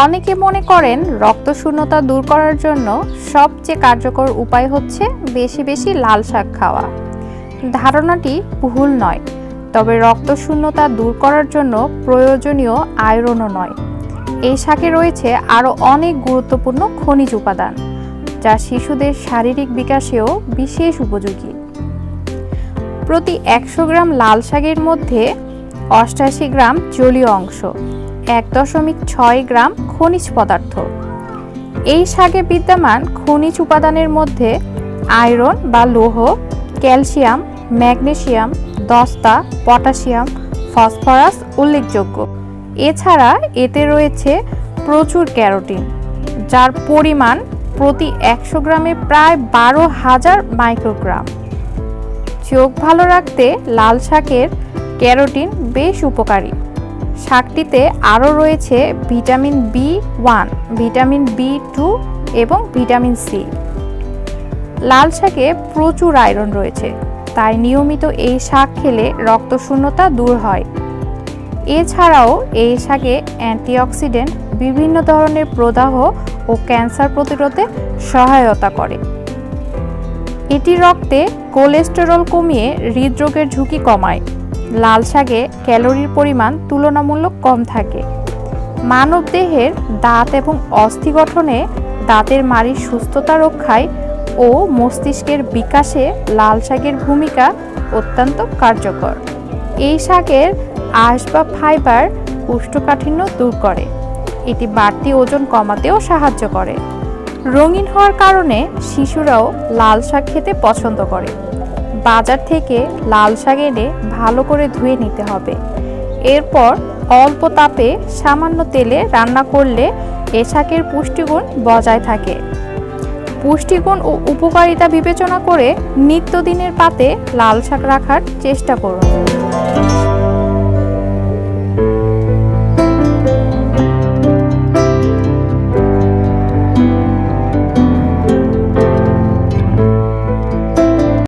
অনেকে মনে করেন রক্তশূন্যতা দূর করার জন্য সবচেয়ে কার্যকর উপায় হচ্ছে বেশি বেশি লাল শাক খাওয়া। ধারণাটি ভুল নয়, তবে রক্তশূন্যতা দূর করার জন্য প্রয়োজনীয় আয়রনও নয়। এই শাকে রয়েছে আরও অনেক গুরুত্বপূর্ণ খনিজ উপাদান, যা শিশুদের শারীরিক বিকাশেও বিশেষ উপযোগী। প্রতি একশো গ্রাম লাল শাকের মধ্যে অষ্টাশি গ্রাম জলীয় অংশ এক দশমিক ছয় গ্রাম খনিজ পদার্থ। এই শাকে বিদ্যমান খনিজ উপাদানের মধ্যে আয়রন বা লৌহ, ক্যালসিয়াম, ম্যাগনেসিয়াম, দস্তা, পটাশিয়াম, ফসফরাস উল্লেখযোগ্য। এছাড়া এতে রয়েছে প্রচুর ক্যারোটিন, যার পরিমাণ প্রতি একশো গ্রামে প্রায় বারো হাজার মাইক্রোগ্রাম। চোখ ভালো রাখতে লাল শাকের ক্যারোটিন বেশ উপকারী। শাকটিতে আরও রয়েছে vitamin B one, vitamin B two এবং ভিটামিন সি। লাল শাকে প্রচুর আয়রন রয়েছে, তাই নিয়মিত এই শাক খেলে রক্তশূন্যতা দূর হয়। এছাড়াও এই শাকে অ্যান্টিঅক্সিডেন্ট, বিভিন্ন ধরনের প্রদাহ ও ক্যান্সার প্রতিরোধে সহায়তা করে। এটি রক্তে কোলেস্টেরল কমিয়ে হৃদরোগের ঝুঁকি কমায়। লাল শাকে ক্যালোরির পরিমাণ তুলনামূলক কম থাকে। মানব দেহের দাঁত এবং অস্থি গঠনে দাঁতের মাড়ির সুস্থতা রক্ষায় ও মস্তিষ্কের বিকাশে লাল শাকের ভূমিকা অত্যন্ত কার্যকর। এই শাকের আঁশ বা ফাইবার কোষ্ঠকাঠিন্য দূর করে। এটি বাড়তি ওজন কমাতেও সাহায্য করে। রঙিন হওয়ার কারণে শিশুরাও লাল শাক খেতে পছন্দ করে। বাজার থেকে লাল শাক এনে ভালো করে ধুয়ে নিতে হবে। এরপর অল্প তাপে সামান্য তেলে রান্না করলে এ শাকের পুষ্টিগুণ বজায় থাকে। পুষ্টিগুণ ও উপকারিতা বিবেচনা করে নিত্যদিনের পাতে লাল শাক রাখার চেষ্টা করুন।